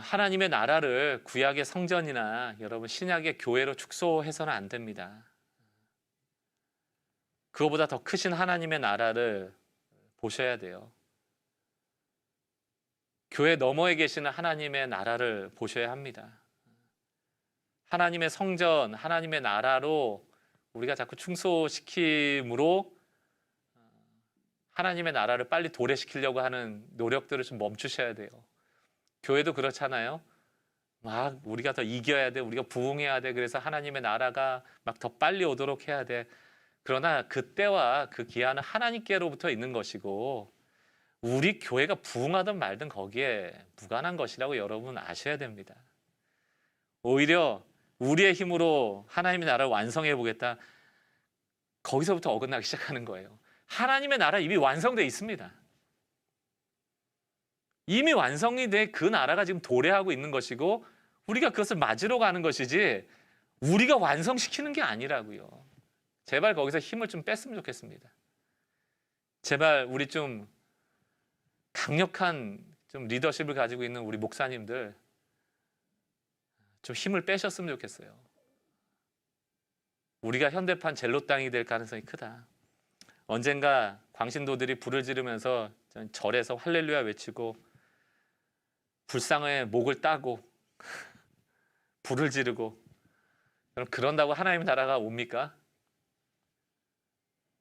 하나님의 나라를 구약의 성전이나 여러분 신약의 교회로 축소해서는 안 됩니다. 그거보다 더 크신 하나님의 나라를 보셔야 돼요. 교회 너머에 계시는 하나님의 나라를 보셔야 합니다. 하나님의 성전, 하나님의 나라로 우리가 자꾸 충소시킴으로 하나님의 나라를 빨리 도래시키려고 하는 노력들을 좀 멈추셔야 돼요. 교회도 그렇잖아요. 막 우리가 더 이겨야 돼, 우리가 부흥해야 돼. 그래서 하나님의 나라가 막 더 빨리 오도록 해야 돼. 그러나 그때와 그 기한은 하나님께로부터 있는 것이고 우리 교회가 부흥하든 말든 거기에 무관한 것이라고 여러분 아셔야 됩니다. 오히려 우리의 힘으로 하나님의 나라를 완성해 보겠다. 거기서부터 어긋나기 시작하는 거예요. 하나님의 나라 이미 완성돼 있습니다. 이미 완성이 돼 그 나라가 지금 도래하고 있는 것이고 우리가 그것을 맞으러 가는 것이지 우리가 완성시키는 게 아니라고요. 제발 거기서 힘을 좀 뺐으면 좋겠습니다. 제발 우리 좀 강력한 좀 리더십을 가지고 있는 우리 목사님들 좀 힘을 빼셨으면 좋겠어요. 우리가 현대판 젤로 땅이 될 가능성이 크다. 언젠가 광신도들이 불을 지르면서 절에서 할렐루야 외치고 불상의 목을 따고 불을 지르고 그럼 그런다고 하나님 나라가 옵니까?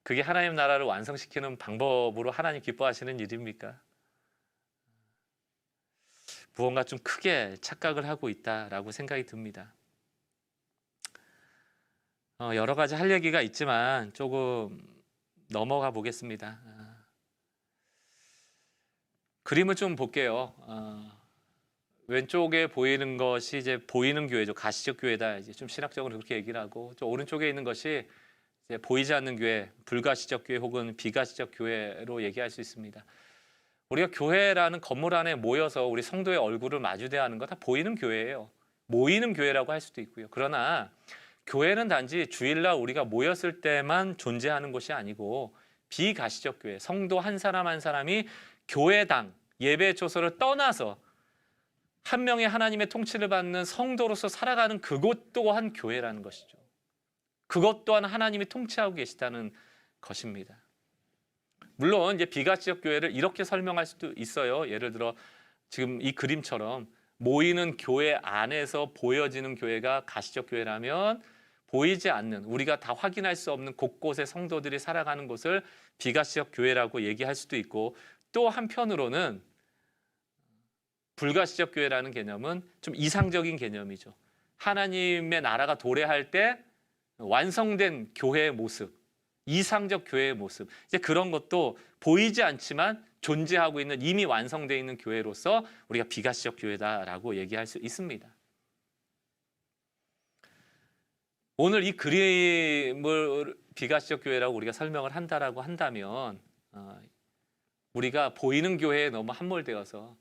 그게 하나님 나라를 완성시키는 방법으로 하나님 기뻐하시는 일입니까? 무언가 좀 크게 착각을 하고 있다라고 생각이 듭니다. 어, 여러 가지 할 얘기가 있지만 조금 넘어가 보겠습니다. 아, 그림을 좀 볼게요. 어, 왼쪽에 보이는 것이 이제 보이는 교회죠. 가시적 교회다. 이제 좀 신학적으로 그렇게 얘기를 하고, 저 오른쪽에 있는 것이 이제 보이지 않는 교회, 불가시적 교회 혹은 비가시적 교회로 얘기할 수 있습니다. 우리가 교회라는 건물 안에 모여서 우리 성도의 얼굴을 마주대하는 거 다 보이는 교회예요. 모이는 교회라고 할 수도 있고요. 그러나 교회는 단지 주일날 우리가 모였을 때만 존재하는 것이 아니고 비가시적 교회, 성도 한 사람 한 사람이 교회당, 예배 초소를 떠나서 한 명의 하나님의 통치를 받는 성도로서 살아가는 그곳 또한 교회라는 것이죠. 그것 또한 하나님이 통치하고 계시다는 것입니다. 물론 이제 비가시적 교회를 이렇게 설명할 수도 있어요. 예를 들어 지금 이 그림처럼 모이는 교회 안에서 보여지는 교회가 가시적 교회라면 보이지 않는 우리가 다 확인할 수 없는 곳곳의 성도들이 살아가는 곳을 비가시적 교회라고 얘기할 수도 있고 또 한편으로는 불가시적 교회라는 개념은 좀 이상적인 개념이죠. 하나님의 나라가 도래할 때 완성된 교회의 모습, 이상적 교회의 모습. 이제 그런 것도 보이지 않지만 존재하고 있는 이미 완성되어 있는 교회로서 우리가 비가시적 교회다라고 얘기할 수 있습니다. 오늘 이 그림을 비가시적 교회라고 우리가 설명을 한다라고 한다면 어, 우리가 보이는 교회에 너무 함몰되어서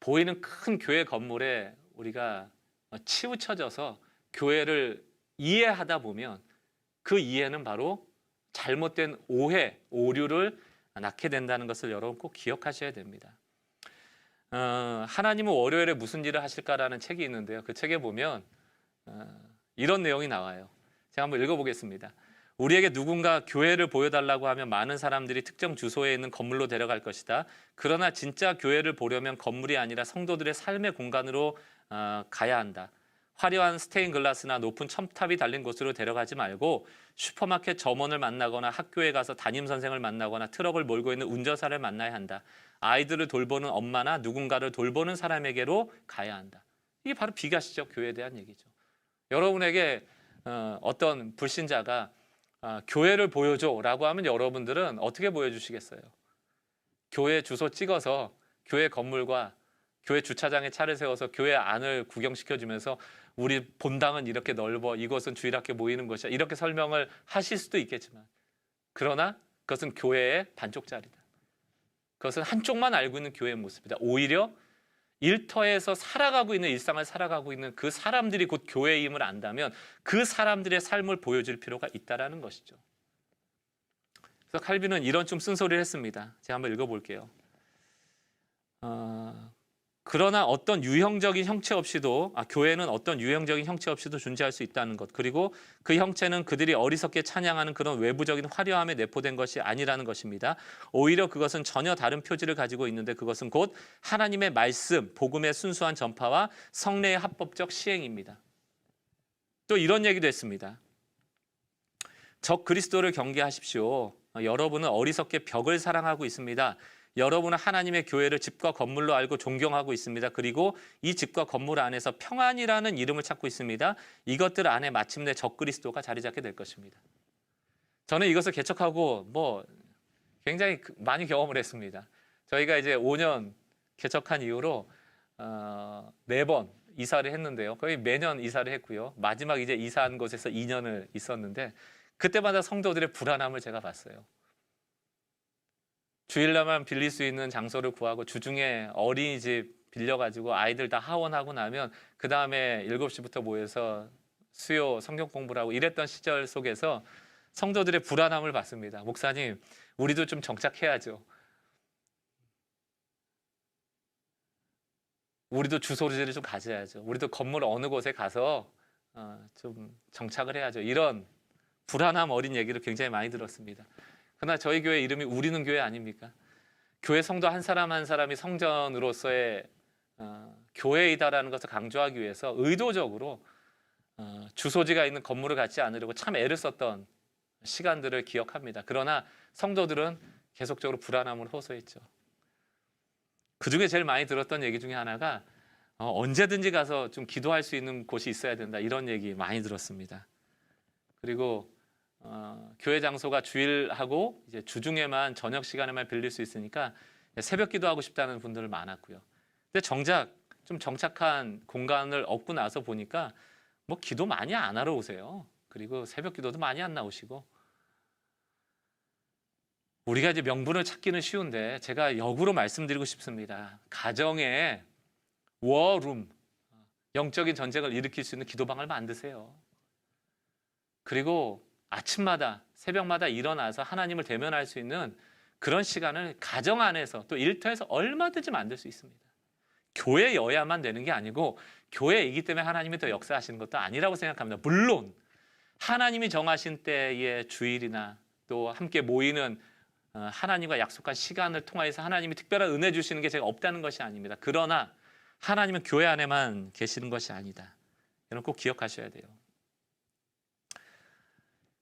보이는 큰 교회 건물에 우리가 치우쳐져서 교회를 이해하다 보면 그 이해는 바로 잘못된 오해, 오류를 낳게 된다는 것을 여러분 꼭 기억하셔야 됩니다. 어, 하나님은 월요일에 무슨 일을 하실까라는 책이 있는데요. 그 책에 보면 어, 이런 내용이 나와요. 제가 한번 읽어보겠습니다. 우리에게 누군가 교회를 보여달라고 하면 많은 사람들이 특정 주소에 있는 건물로 데려갈 것이다. 그러나 진짜 교회를 보려면 건물이 아니라 성도들의 삶의 공간으로 어, 가야 한다. 화려한 스테인 글라스나 높은 첨탑이 달린 곳으로 데려가지 말고 슈퍼마켓 점원을 만나거나 학교에 가서 담임 선생을 만나거나 트럭을 몰고 있는 운전사를 만나야 한다. 아이들을 돌보는 엄마나 누군가를 돌보는 사람에게로 가야 한다. 이게 바로 비가시적 교회에 대한 얘기죠. 여러분에게 어, 어떤 불신자가 어, 교회를 보여줘라고 하면 여러분들은 어떻게 보여주시겠어요? 교회 주소 찍어서 교회 건물과 교회 주차장에 차를 세워서 교회 안을 구경시켜 주면서 우리 본당은 이렇게 넓어 이것은 주일학교 모이는 것이야 이렇게 설명을 하실 수도 있겠지만 그러나 그것은 교회의 반쪽짜리다. 그것은 한쪽만 알고 있는 교회의 모습이다. 오히려 일터에서 살아가고 있는 일상을 살아가고 있는 그 사람들이 곧 교회임을 안다면 그 사람들의 삶을 보여줄 필요가 있다라는 것이죠. 그래서 칼빈은 이런 좀 쓴소리를 했습니다. 제가 한번 읽어볼게요. 어, 그러나 어떤 유형적인 형체 없이도 아, 교회는 어떤 유형적인 형체 없이도 존재할 수 있다는 것 그리고 그 형체는 그들이 어리석게 찬양하는 그런 외부적인 화려함에 내포된 것이 아니라는 것입니다. 오히려 그것은 전혀 다른 표지를 가지고 있는데 그것은 곧 하나님의 말씀, 복음의 순수한 전파와 성례의 합법적 시행입니다. 또 이런 얘기도 했습니다. 적 그리스도를 경계하십시오. 어, 여러분은 어리석게 벽을 사랑하고 있습니다. 여러분은 하나님의 교회를 집과 건물로 알고 존경하고 있습니다. 그리고 이 집과 건물 안에서 평안이라는 이름을 찾고 있습니다. 이것들 안에 마침내 적 그리스도가 자리 잡게 될 것입니다. 저는 이것을 개척하고 뭐 굉장히 그- 많이 경험을 했습니다. 저희가 이제 5년 개척한 이후로 어, 네번 이사를 했는데요. 거의 매년 이사를 했고요. 마지막 이제 이사한 곳에서 2년을 있었는데 그때마다 성도들의 불안함을 제가 봤어요. 주일날만 빌릴 수 있는 장소를 구하고 주중에 어린이집 빌려가지고 아이들 다 하원하고 나면 그 다음에 7시부터 모여서 수요 성경 공부를 하고 이랬던 시절 속에서 성도들의 불안함을 봤습니다. 목사님, 우리도 좀 정착해야죠. 우리도 주소지를 좀 가져야죠. 우리도 건물 어느 곳에 가서 어, 좀 정착을 해야죠. 이런 불안함 어린 얘기를 굉장히 많이 들었습니다. 그러나 저희 교회 이름이 우리는 교회 아닙니까? 교회 성도 한 사람 한 사람이 성전으로서의 어, 교회이다라는 것을 강조하기 위해서 의도적으로 어, 주소지가 있는 건물을 갖지 않으려고 참 애를 썼던 시간들을 기억합니다. 그러나 성도들은 계속적으로 불안함을 호소했죠. 그 중에 제일 많이 들었던 얘기 중에 하나가 어, 언제든지 가서 좀 기도할 수 있는 곳이 있어야 된다 이런 얘기 많이 들었습니다. 그리고 어, 교회 장소가 주일하고 이제 주중에만 저녁 시간에만 빌릴 수 있으니까 새벽 기도하고 싶다는 분들 많았고요. 근데 정작 좀 정착한 공간을 얻고 나서 보니까 뭐 기도 많이 안 하러 오세요. 그리고 새벽 기도도 많이 안 나오시고 우리가 이제 명분을 찾기는 쉬운데 제가 역으로 말씀드리고 싶습니다. 가정에 워룸 영적인 전쟁을 일으킬 수 있는 기도방을 만드세요. 그리고 아침마다 새벽마다 일어나서 하나님을 대면할 수 있는 그런 시간을 가정 안에서 또 일터에서 얼마든지 만들 수 있습니다. 교회여야만 되는 게 아니고 교회이기 때문에 하나님이 더 역사하시는 것도 아니라고 생각합니다. 물론 하나님이 정하신 때의 주일이나 또 함께 모이는 어, 하나님과 약속한 시간을 통하여서 하나님이 특별한 은혜 주시는 게 제가 없다는 것이 아닙니다. 그러나 하나님은 교회 안에만 계시는 것이 아니다. 여러분 꼭 기억하셔야 돼요.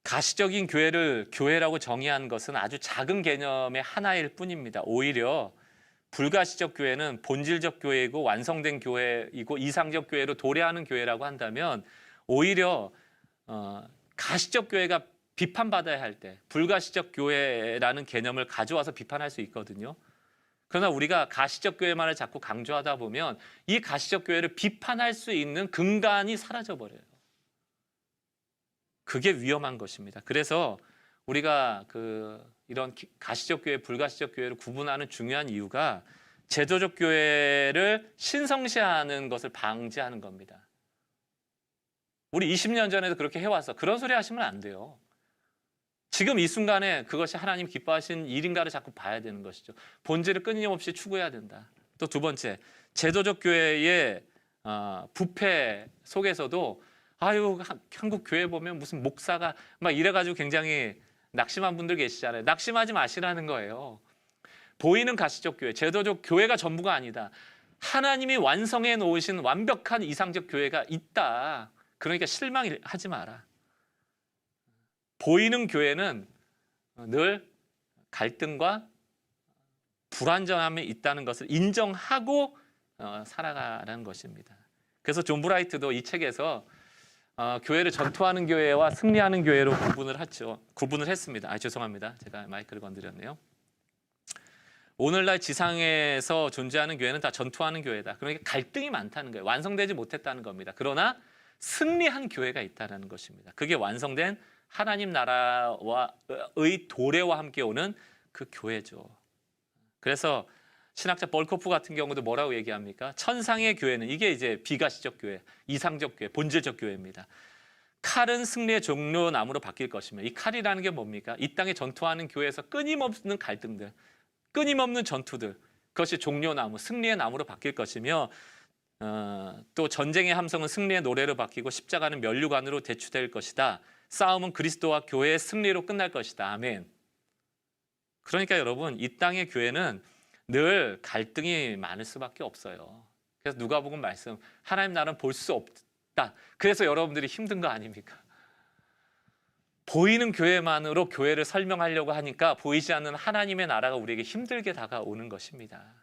가시적인 교회를 교회라고 정의한 것은 아주 작은 개념의 하나일 뿐입니다. 오히려 불가시적 교회는 본질적 교회이고 완성된 교회이고 이상적 교회로 도래하는 교회라고 한다면 오히려 어, 가시적 교회가 비판받아야 할 때 불가시적 교회라는 개념을 가져와서 비판할 수 있거든요. 그러나 우리가 가시적 교회만을 자꾸 강조하다 보면 이 가시적 교회를 비판할 수 있는 근간이 사라져 버려요. 그게 위험한 것입니다. 그래서 우리가 그 이런 기- 가시적 교회, 불가시적 교회를 구분하는 중요한 이유가 제도적 교회를 신성시하는 것을 방지하는 겁니다. 우리 20년 전에도 그렇게 해왔어. 그런 소리 하시면 안 돼요. 지금 이 순간에 그것이 하나님 기뻐하신 일인가를 자꾸 봐야 되는 것이죠. 본질을 끊임없이 추구해야 된다. 또 두 번째, 제도적 교회의 어, 부패 속에서도 아유 한- 한국 교회 보면 무슨 목사가 막 이래가지고 굉장히 낙심한 분들 계시잖아요. 낙심하지 마시라는 거예요. 보이는 가시적 교회, 제도적 교회가 전부가 아니다. 하나님이 완성해 놓으신 완벽한 이상적 교회가 있다. 그러니까 실망하지 마라. 보이는 교회는 늘 갈등과 불완전함이 있다는 것을 인정하고 어, 살아가라는 것입니다. 그래서 존 브라이트도 이 책에서 어, 교회를 전투하는 교회와 승리하는 교회로 구분을 했죠. 구분을 했습니다. 아 죄송합니다. 제가 마이크를 건드렸네요. 오늘날 지상에서 존재하는 교회는 다 전투하는 교회다. 그러니까 갈등이 많다는 거예요. 완성되지 못했다는 겁니다. 그러나 승리한 교회가 있다는 것입니다. 그게 완성된 하나님 나라와의 도래와 함께 오는 그 교회죠. 그래서 신학자 벌코프 같은 경우도 뭐라고 얘기합니까? 천상의 교회는 이게 이제 비가시적 교회, 이상적 교회, 본질적 교회입니다. 칼은 승리의 종료 나무로 바뀔 것이며 이 칼이라는 게 뭡니까? 이 땅에 전투하는 교회에서 끊임없는 갈등들, 끊임없는 전투들, 그것이 종려나무, 승리의 나무로 바뀔 것이며 어, 또 전쟁의 함성은 승리의 노래로 바뀌고 십자가는 면류관으로 대추될 것이다. 싸움은 그리스도와 교회의 승리로 끝날 것이다. 아멘. 그러니까 여러분 이 땅의 교회는 늘 갈등이 많을 수밖에 없어요. 그래서 누가복음 말씀 하나님 나라는 볼 수 없다. 그래서 여러분들이 힘든 거 아닙니까? 보이는 교회만으로 교회를 설명하려고 하니까 보이지 않는 하나님의 나라가 우리에게 힘들게 다가오는 것입니다.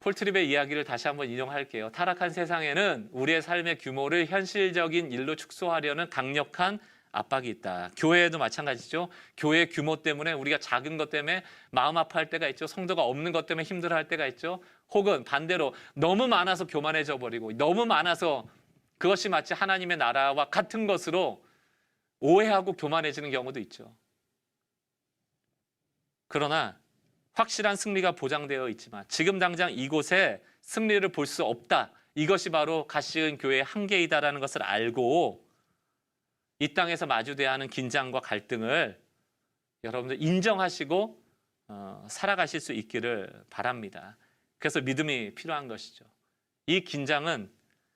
폴트립의 이야기를 다시 한번 인용할게요. 타락한 세상에는 우리의 삶의 규모를 현실적인 일로 축소하려는 강력한 압박이 있다. 교회에도 마찬가지죠. 교회 규모 때문에 우리가 작은 것 때문에 마음 아파할 때가 있죠. 성도가 없는 것 때문에 힘들어할 때가 있죠. 혹은 반대로 너무 많아서 교만해져 버리고 너무 많아서 그것이 마치 하나님의 나라와 같은 것으로 오해하고 교만해지는 경우도 있죠. 그러나 확실한 승리가 보장되어 있지만 지금 당장 이곳에 승리를 볼 수 없다. 이것이 바로 가시은 교회의 한계이다라는 것을 알고 이 땅에서 마주대야 하는 긴장과 갈등을 여러분들 인정하시고 어, 살아가실 수 있기를 바랍니다. 그래서 믿음이 필요한 것이죠. 이 긴장은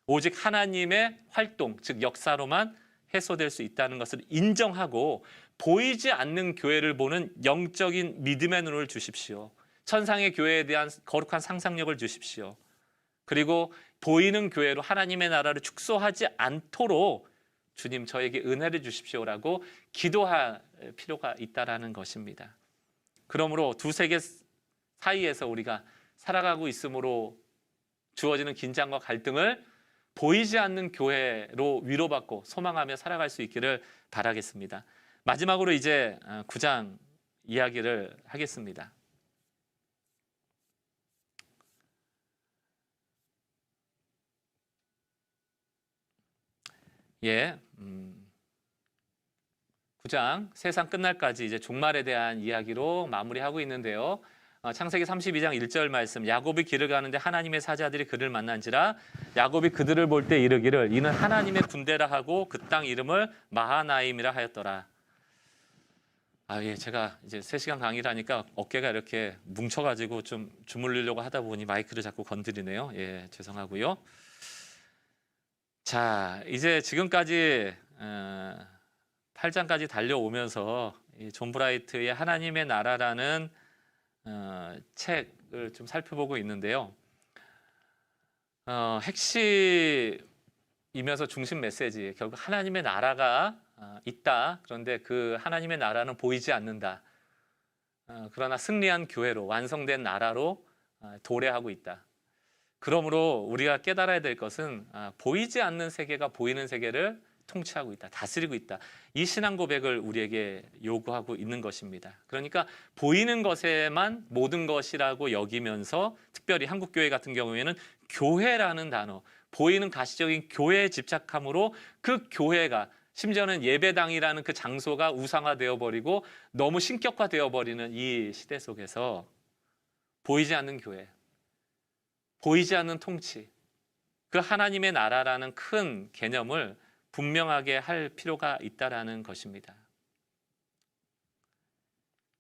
오직 하나님의 활동, 즉 역사로만 해소될 수 있다는 것을 인정하고 보이지 않는 교회를 보는 영적인 믿음의 눈을 주십시오. 천상의 교회에 대한 거룩한 상상력을 주십시오. 그리고 보이는 교회로 하나님의 나라를 축소하지 않도록 주님 저에게 은혜를 주십시오라고 기도할 필요가 있다라는 것입니다. 그러므로 두 세계 사이에서 우리가 살아가고 있으므로 주어지는 긴장과 갈등을 보이지 않는 교회로 위로받고 소망하며 살아갈 수 있기를 바라겠습니다. 마지막으로 이제 9장 이야기를 하겠습니다. 예, 음, 9장 세상 끝날까지 이제 종말에 대한 이야기로 마무리하고 있는데요. 어, 창세기 32장 1절 말씀 야곱이 길을 가는데 하나님의 사자들이 그를 만난지라 야곱이 그들을 볼 때 이르기를 이는 하나님의 군대라 하고 그 땅 이름을 마하나임이라 하였더라. 아, 예, 제가 이제 3시간 강의를 하니까 어깨가 이렇게 뭉쳐 가지고 좀 주물리려고 하다 보니 마이크를 자꾸 건드리네요. 예, 죄송하고요. 자, 이제 지금까지 어, 8장까지 달려오면서 이존 브라이트의 하나님의 나라라는 어, 책을 좀 살펴보고 있는데요. 어, 핵심이면서 중심 메시지 결국 하나님의 나라가 어, 있다. 그런데 그 하나님의 나라는 보이지 않는다. 어, 그러나 승리한 교회로 완성된 나라로 어, 도래하고 있다. 그러므로 우리가 깨달아야 될 것은 아, 보이지 않는 세계가 보이는 세계를 통치하고 있다, 다스리고 있다. 이 신앙 고백을 우리에게 요구하고 있는 것입니다. 그러니까 보이는 것에만 모든 것이라고 여기면서 특별히 한국 교회 같은 경우에는 교회라는 단어, 보이는 가시적인 교회에 집착함으로 그 교회가 심지어는 예배당이라는 그 장소가 우상화되어 버리고 너무 신격화되어 버리는 이 시대 속에서 보이지 않는 교회, 보이지 않는 통치, 그 하나님의 나라라는 큰 개념을 분명하게 할 필요가 있다라는 것입니다.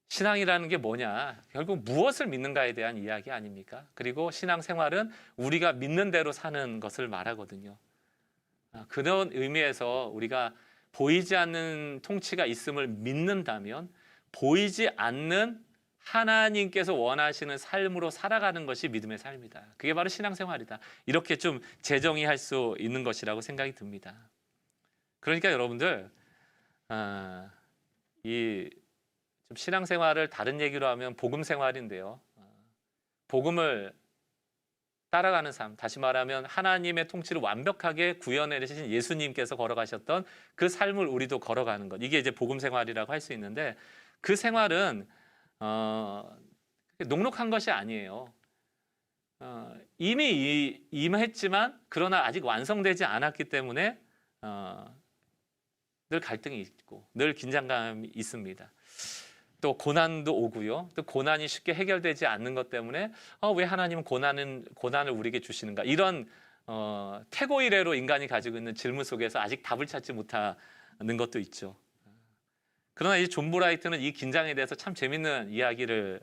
신앙이라는 게 뭐냐? 결국 무엇을 믿는가에 대한 이야기 아닙니까? 그리고 신앙 생활은 우리가 믿는 대로 사는 것을 말하거든요. 아, 그런 의미에서 우리가 보이지 않는 통치가 있음을 믿는다면 보이지 않는 하나님께서 원하시는 삶으로 살아가는 것이 믿음의 삶이다. 그게 바로 신앙생활이다. 이렇게 좀 재정의할 수 있는 것이라고 생각이 듭니다. 그러니까 여러분들 아, 이좀 신앙생활을 다른 얘기로 하면 복음 생활인데요. 아, 복음을 따라가는 삶, 다시 말하면 하나님의 통치를 완벽하게 구현해 내신 예수님께서 걸어가셨던 그 삶을 우리도 걸어가는 것. 이게 이제 복음 생활이라고 할 수 있는데 그 생활은 어, 녹록한 것이 아니에요. 어, 이미 임했지만 그러나 아직 완성되지 않았기 때문에 어, 늘 갈등이 있고 늘 긴장감이 있습니다. 또 고난도 오고요. 또 고난이 쉽게 해결되지 않는 것 때문에 어, 왜 하나님은 고난은 고난을 우리에게 주시는가? 이런 어, 태고 이래로 인간이 가지고 있는 질문 속에서 아직 답을 찾지 못하는 것도 있죠. 그러나 이 존 브라이트는 이 긴장에 대해서 참 재밌는 이야기를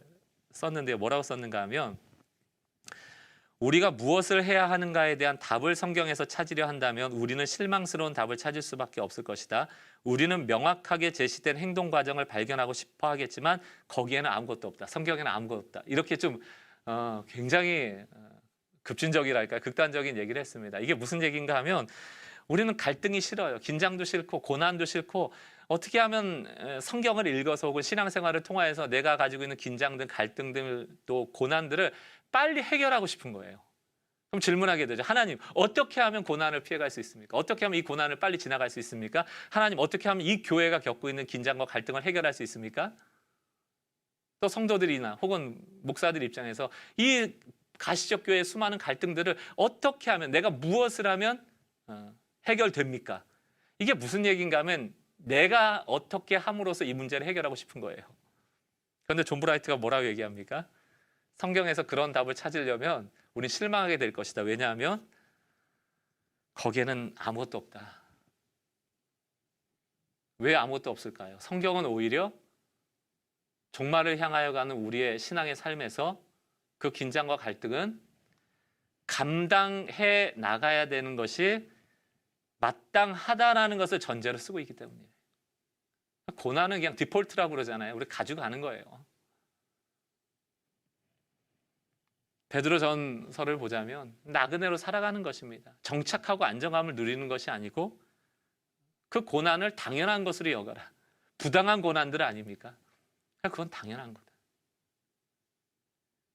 썼는데 뭐라고 썼는가 하면 우리가 무엇을 해야 하는가에 대한 답을 성경에서 찾으려 한다면 우리는 실망스러운 답을 찾을 수밖에 없을 것이다. 우리는 명확하게 제시된 행동 과정을 발견하고 싶어 하겠지만 거기에는 아무것도 없다. 성경에는 아무것도 없다. 이렇게 좀 어, 굉장히 어, 급진적이랄까 극단적인 얘기를 했습니다. 이게 무슨 얘기인가 하면 우리는 갈등이 싫어요. 긴장도 싫고 고난도 싫고 어떻게 하면 에, 성경을 읽어서 혹은 신앙생활을 통하여서 내가 가지고 있는 긴장들, 갈등들 또 고난들을 빨리 해결하고 싶은 거예요. 그럼 질문하게 되죠. 하나님, 어떻게 하면 고난을 피해갈 수 있습니까? 어떻게 하면 이 고난을 빨리 지나갈 수 있습니까? 하나님, 어떻게 하면 이 교회가 겪고 있는 긴장과 갈등을 해결할 수 있습니까? 또 성도들이나 혹은 목사들 입장에서 이 가시적 교회의 수많은 갈등들을 어떻게 하면 내가 무엇을 하면 어, 해결됩니까? 이게 무슨 얘기인가 하면 내가 어떻게 함으로써 이 문제를 해결하고 싶은 거예요. 그런데 존 브라이트가 뭐라고 얘기합니까? 성경에서 그런 답을 찾으려면 우린 실망하게 될 것이다. 왜냐하면 거기에는 아무것도 없다. 왜 아무것도 없을까요? 성경은 오히려 종말을 향하여 가는 우리의 신앙의 삶에서 그 긴장과 갈등은 감당해 나가야 되는 것이 마땅하다라는 것을 전제로 쓰고 있기 때문이에요. 고난은 그냥 디폴트라고 그러잖아요. 우리 가지고 가는 거예요. 베드로 전서를 보자면 나그네로 살아가는 것입니다. 정착하고 안정감을 누리는 것이 아니고 그 고난을 당연한 것으로 여겨라. 부당한 고난들 아닙니까? 그건 당연한 거다.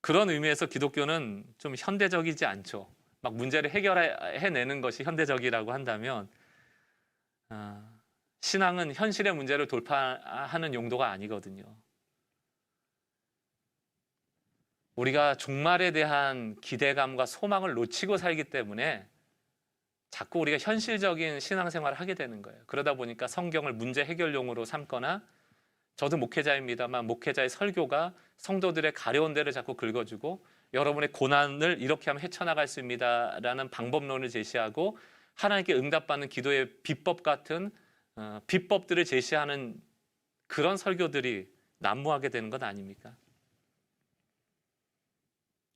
그런 의미에서 기독교는 좀 현대적이지 않죠. 막 문제를 해결해내는 것이 현대적이라고 한다면 아, 신앙은 현실의 문제를 돌파하는 용도가 아니거든요. 우리가 종말에 대한 기대감과 소망을 놓치고 살기 때문에 자꾸 우리가 현실적인 신앙생활을 하게 되는 거예요. 그러다 보니까 성경을 문제 해결용으로 삼거나 저도 목회자입니다만 목회자의 설교가 성도들의 가려운 데를 자꾸 긁어주고 여러분의 고난을 이렇게 하면 헤쳐나갈 수 있습니다라는 방법론을 제시하고 하나님께 응답받는 기도의 비법 같은 어, 비법들을 제시하는 그런 설교들이 난무하게 되는 것 아닙니까?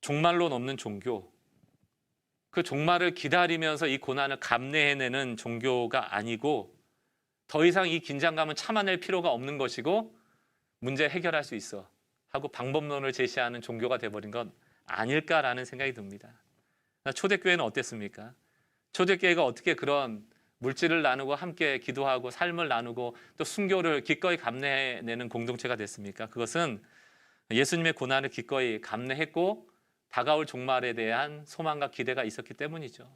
종말론 없는 종교, 그 종말을 기다리면서 이 고난을 감내해내는 종교가 아니고 더 이상 이 긴장감은 참아낼 필요가 없는 것이고 문제 해결할 수 있어 하고 방법론을 제시하는 종교가 돼버린 건 아닐까라는 생각이 듭니다. 초대교회는 어땠습니까? 초대교회가 어떻게 그런 물질을 나누고 함께 기도하고 삶을 나누고 또 순교를 기꺼이 감내해내는 공동체가 됐습니까? 그것은 예수님의 고난을 기꺼이 감내했고 다가올 종말에 대한 소망과 기대가 있었기 때문이죠.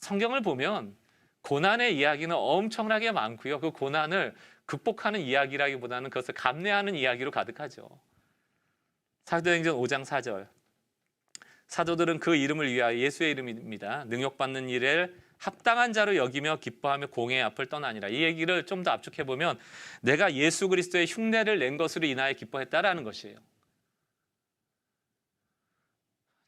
성경을 보면 고난의 이야기는 엄청나게 많고요. 그 고난을 극복하는 이야기라기보다는 그것을 감내하는 이야기로 가득하죠. 사도행전 5장 4절. 사도들은 그 이름을 위하여 예수의 이름입니다. 능력받는 일에 합당한 자로 여기며 기뻐하며 공의 앞을 떠나니라. 이 얘기를 좀 더 압축해 보면 내가 예수 그리스도의 흉내를 낸 것으로 인하여 기뻐했다라는 것이에요.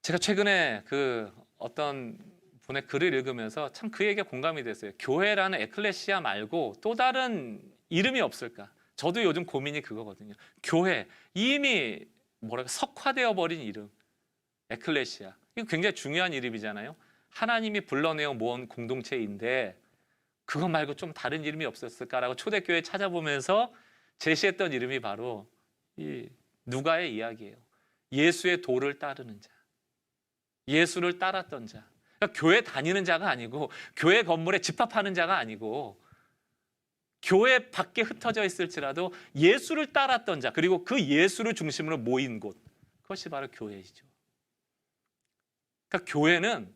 제가 최근에 그 어떤 분의 글을 읽으면서 참 그에게 공감이 됐어요. 교회라는 에클레시아 말고 또 다른 이름이 없을까? 저도 요즘 고민이 그거거든요. 교회 이미 뭐랄까 석화되어 버린 이름 에클레시아 이거 굉장히 중요한 이름이잖아요. 하나님이 불러내어 모은 공동체인데 그거 말고 좀 다른 이름이 없었을까라고 초대교회 찾아보면서 제시했던 이름이 바로 이 누가의 이야기예요. 예수의 도를 따르는 자, 예수를 따랐던 자. 그러니까 교회 다니는 자가 아니고 교회 건물에 집합하는 자가 아니고 교회 밖에 흩어져 있을지라도 예수를 따랐던 자 그리고 그 예수를 중심으로 모인 곳 그것이 바로 교회이죠. 그러니까 교회는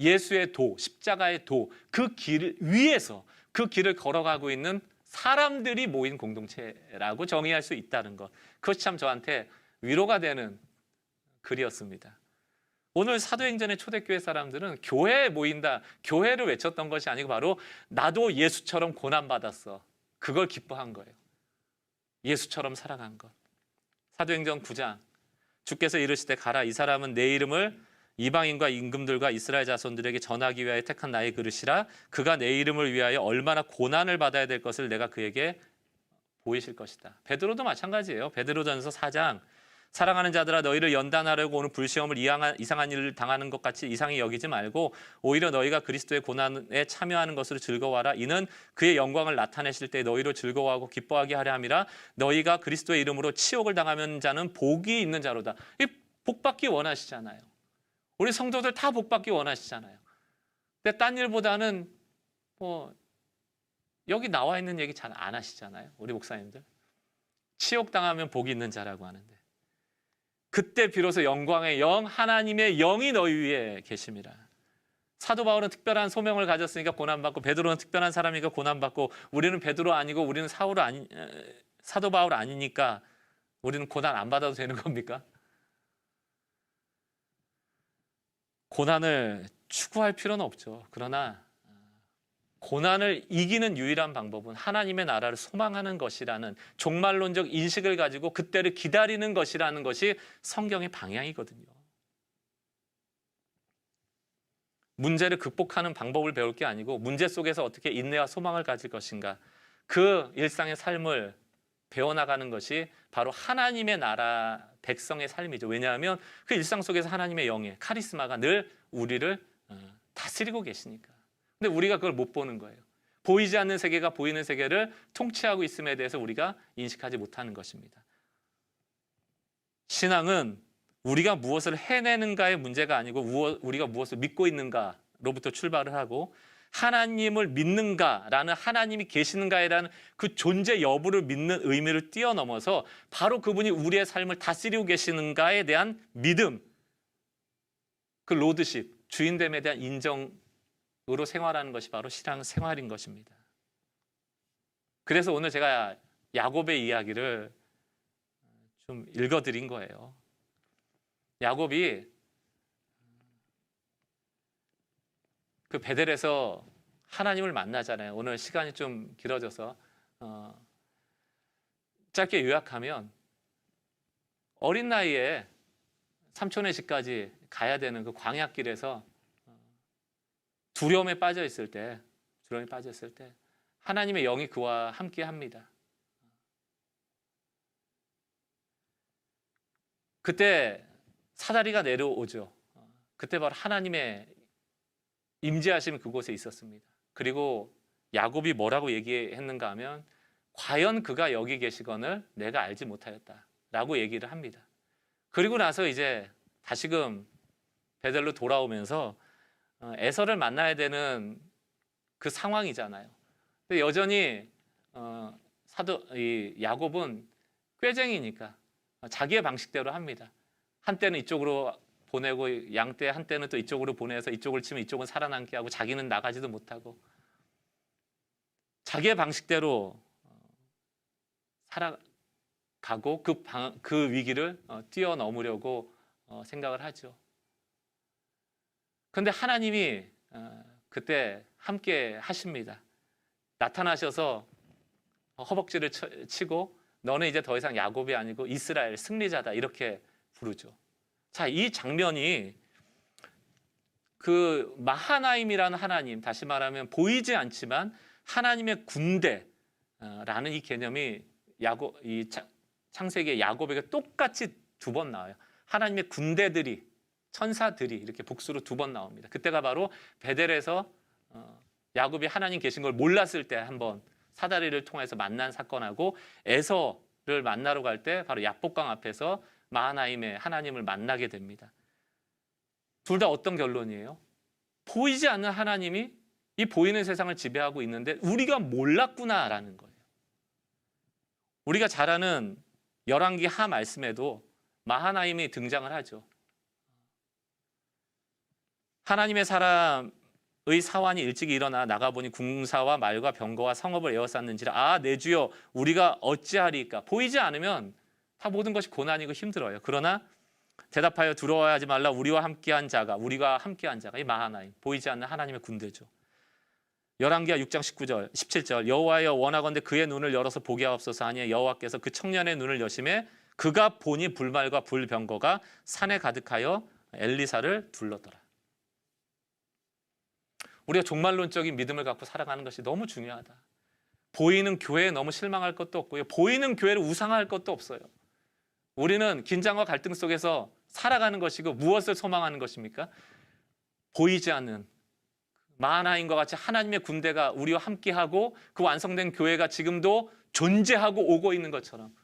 예수의 도, 십자가의 도, 그길 위에서 그 길을 걸어가고 있는 사람들이 모인 공동체라고 정의할 수 있다는 것. 그것이 참 저한테 위로가 되는 글이었습니다. 오늘 사도행전의 초대교회 사람들은 교회에 모인다, 교회를 외쳤던 것이 아니고 바로 나도 예수처럼 고난받았어. 그걸 기뻐한 거예요. 예수처럼 살아간 것. 사도행전 9장. 주께서 이르시되 가라. 이 사람은 내 이름을 이방인과 임금들과 이스라엘 자손들에게 전하기 위하여 택한 나의 그릇이라 그가 내 이름을 위하여 얼마나 고난을 받아야 될 것을 내가 그에게 보이실 것이다. 베드로도 마찬가지예요. 베드로전서 4장 사랑하는 자들아 너희를 연단하려고 오는 불시험을 이상한, 이상한 일을 당하는 것 같이 이상히 여기지 말고 오히려 너희가 그리스도의 고난에 참여하는 것으로 즐거워하라. 이는 그의 영광을 나타내실 때 너희로 즐거워하고 기뻐하게 하려 함이라. 너희가 그리스도의 이름으로 치욕을 당하면 자는 복이 있는 자로다. 이 복받기 원하시잖아요. 우리 성도들 다 복받기 원하시잖아요. 근데 딴 일보다는 뭐 여기 나와 있는 얘기 잘 안 하시잖아요 우리 목사님들. 치욕 당하면 복이 있는 자라고 하는데 그때 비로소 영광의 영 하나님의 영이 너희 위에 계심이라. 사도 바울은 특별한 소명을 가졌으니까 고난받고 베드로는 특별한 사람이니까 고난받고 우리는 베드로 아니고 우리는 사울 아니 에, 사도 바울 아니니까 우리는 고난 안 받아도 되는 겁니까? 고난을 추구할 필요는 없죠. 그러나 고난을 이기는 유일한 방법은 하나님의 나라를 소망하는 것이라는 종말론적 인식을 가지고 그때를 기다리는 것이라는 것이 성경의 방향이거든요. 문제를 극복하는 방법을 배울 게 아니고 문제 속에서 어떻게 인내와 소망을 가질 것인가 그 일상의 삶을 배워나가는 것이 바로 하나님의 나라 백성의 삶이죠. 왜냐하면 그 일상 속에서 하나님의 영의 카리스마가 늘 우리를 어, 다스리고 계시니까. 근데 우리가 그걸 못 보는 거예요. 보이지 않는 세계가 보이는 세계를 통치하고 있음에 대해서 우리가 인식하지 못하는 것입니다. 신앙은 우리가 무엇을 해내는가의 문제가 아니고 우리가 무엇을 믿고 있는가로부터 출발을 하고 하나님을 믿는가라는 하나님이 계시는가에라는 그 존재 여부를 믿는 의미를 뛰어넘어서 바로 그분이 우리의 삶을 다스리고 계시는가에 대한 믿음, 그 로드십, 주인됨에 대한 인정 으로 생활하는 것이 바로 신앙 생활인 것입니다. 그래서 오늘 제가 야곱의 이야기를 좀 읽어드린 거예요. 야곱이 그 베델에서 하나님을 만나잖아요. 오늘 시간이 좀 길어져서 어, 짧게 요약하면 어린 나이에 삼촌의 집까지 가야 되는 그 광야길에서 두려움에 빠져 있을 때, 두려움에 빠져 있을 때 하나님의 영이 그와 함께 합니다. 그때 사다리가 내려오죠. 그때 바로 하나님의 임재하심이 그곳에 있었습니다. 그리고 야곱이 뭐라고 얘기했는가 하면 과연 그가 여기 계시건을 내가 알지 못하였다라고 얘기를 합니다. 그리고 나서 이제 다시금 베델로 돌아오면서 어, 에서를 만나야 되는 그 상황이잖아요. 근데 여전히 어, 사도 이 야곱은 꾀쟁이니까 자기의 방식대로 합니다. 한때는 이쪽으로 보내고 양때 한때는 또 이쪽으로 보내서 이쪽을 치면 이쪽은 살아남게 하고 자기는 나가지도 못하고 자기의 방식대로 어, 살아가고 그, 방, 그 위기를 어, 뛰어넘으려고 어, 생각을 하죠. 그런데 하나님이 어, 그때 함께 하십니다. 나타나셔서 허벅지를 치고 너는 이제 더 이상 야곱이 아니고 이스라엘 승리자다 이렇게 부르죠. 자, 이 장면이 그 마하나임이라는 하나님, 다시 말하면 보이지 않지만 하나님의 군대라는 이 개념이 야곱 이 창세기의 야곱에게 똑같이 두 번 나와요. 하나님의 군대들이 천사들이 이렇게 복수로 두 번 나옵니다. 그때가 바로 베델에서 어, 야곱이 하나님 계신 걸 몰랐을 때 한번 사다리를 통해서 만난 사건하고 에서를 만나러 갈 때 바로 야복강 앞에서 마하나임의 하나님을 만나게 됩니다. 둘 다 어떤 결론이에요? 보이지 않는 하나님이 이 보이는 세상을 지배하고 있는데 우리가 몰랐구나라는 거예요. 우리가 잘 아는 열왕기 하 말씀에도 마하나임이 등장을 하죠. 하나님의 사람의 사환이 일찍 일어나 나가보니 궁사와 말과 병거와 성읍을 에워쌌는지라 아 내 주여 우리가 어찌하리까? 보이지 않으면 다 모든 것이 고난이고 힘들어요. 그러나 대답하여 두려워하지 하 말라. 우리와 함께한 자가 우리가 함께한 자가 이 마하나임. 보이지 않는 하나님의 군대죠. 열왕기하 6장 19절 17절 여호와여 원하건대 그의 눈을 열어서 보게 하옵소서 하니 여호와께서 그 청년의 눈을 여심해 그가 보니 불말과 불병거가 산에 가득하여 엘리사를 둘렀더라 우리가 종말론적인 믿음을 갖고 살아가는 것이 너무 중요하다. 보이는 교회에 너무 실망할 것도 없고요. 보이는 교회를 우상할 것도 없어요. 우리는 긴장과 갈등 속에서 살아가는 것이고 무엇을 소망하는 것입니까? 보이지 않는 만화인과 같이 하나님의 군대가 우리와 함께하고 그 완성된 교회가 지금도 존재하고 오고 있는 것처럼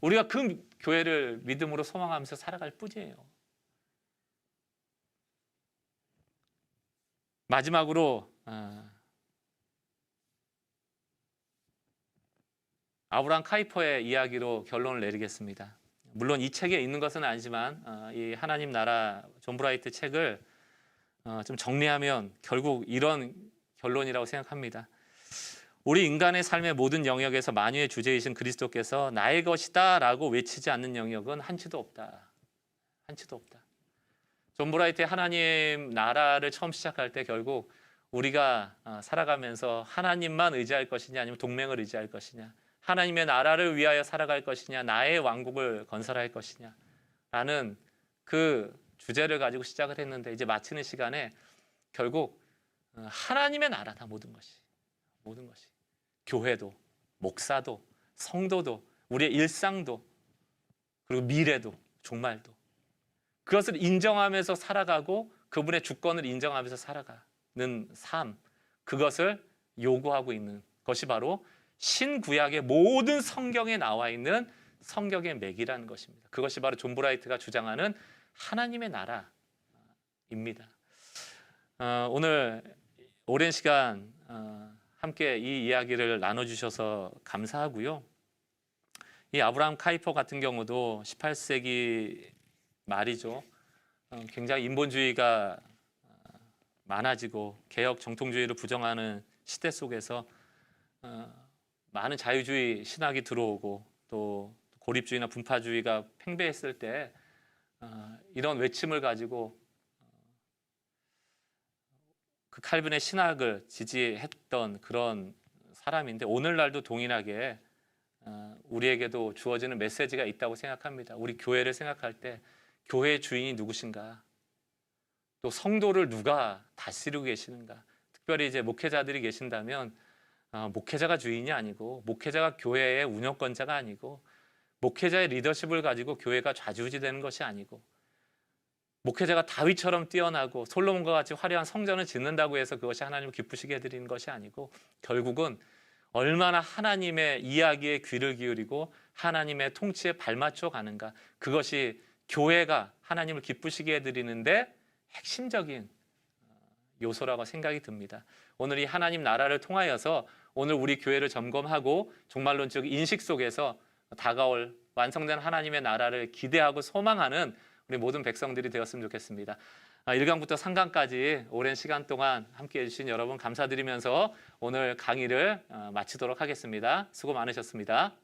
우리가 그 교회를 믿음으로 소망하면서 살아갈 뿐이에요. 마지막으로 아, 아브라함 카이퍼의 이야기로 결론을 내리겠습니다. 물론 이 책에 있는 것은 아니지만 어, 이 하나님 나라 존 브라이트 책을 어, 좀 정리하면 결국 이런 결론이라고 생각합니다. 우리 인간의 삶의 모든 영역에서 만유의 주제이신 그리스도께서 나의 것이다라고 외치지 않는 영역은 한치도 없다. 한치도 없다. 존 브라이트의 하나님 나라를 처음 시작할 때 결국 우리가 어, 살아가면서 하나님만 의지할 것이냐 아니면 동맹을 의지할 것이냐 하나님의 나라를 위하여 살아갈 것이냐, 나의 왕국을 건설할 것이냐, 라는 그 주제를 가지고 시작을 했는데 이제 마치는 시간에 결국 어, 하나님의 나라다 모든 것이, 모든 것이. 교회도, 목사도, 성도도, 우리의 일상도, 그리고 미래도, 종말도 그것을 인정하면서 살아가고 그분의 주권을 인정하면서 살아가는 삶, 그것을 요구하고 있는 것이 바로 신구약의 모든 성경에 나와 있는 성경의 맥이라는 것입니다. 그것이 바로 존 브라이트가 주장하는 하나님의 나라입니다. 어, 오늘 오랜 시간 어, 함께 이 이야기를 나눠주셔서 감사하고요. 이 아브라함 카이퍼 같은 경우도 18세기 말이죠. 어, 굉장히 인본주의가 어, 많아지고 개혁 정통주의를 부정하는 시대 속에서 어, 많은 자유주의 신학이 들어오고 또 고립주의나 분파주의가 팽배했을 때 어, 이런 외침을 가지고 어, 그 칼빈의 신학을 지지했던 그런 사람인데 오늘날도 동일하게 어, 우리에게도 주어지는 메시지가 있다고 생각합니다. 우리 교회를 생각할 때 교회 주인이 누구신가? 또 성도를 누가 다스리고 계시는가? 특별히 이제 목회자들이 계신다면 어, 목회자가 주인이 아니고 목회자가 교회의 운영권자가 아니고 목회자의 리더십을 가지고 교회가 좌지우지되는 것이 아니고 목회자가 다윗처럼 뛰어나고 솔로몬과 같이 화려한 성전을 짓는다고 해서 그것이 하나님을 기쁘시게 해드리는 것이 아니고 결국은 얼마나 하나님의 이야기에 귀를 기울이고 하나님의 통치에 발맞춰 가는가 그것이 교회가 하나님을 기쁘시게 해드리는데 핵심적인 요소라고 생각이 듭니다. 오늘 이 하나님 나라를 통하여서 오늘 우리 교회를 점검하고 종말론적 인식 속에서 다가올 완성된 하나님의 나라를 기대하고 소망하는 우리 모든 백성들이 되었으면 좋겠습니다. 1강부터 3강까지 오랜 시간 동안 함께 해주신 여러분 감사드리면서 오늘 강의를 어, 마치도록 하겠습니다. 수고 많으셨습니다.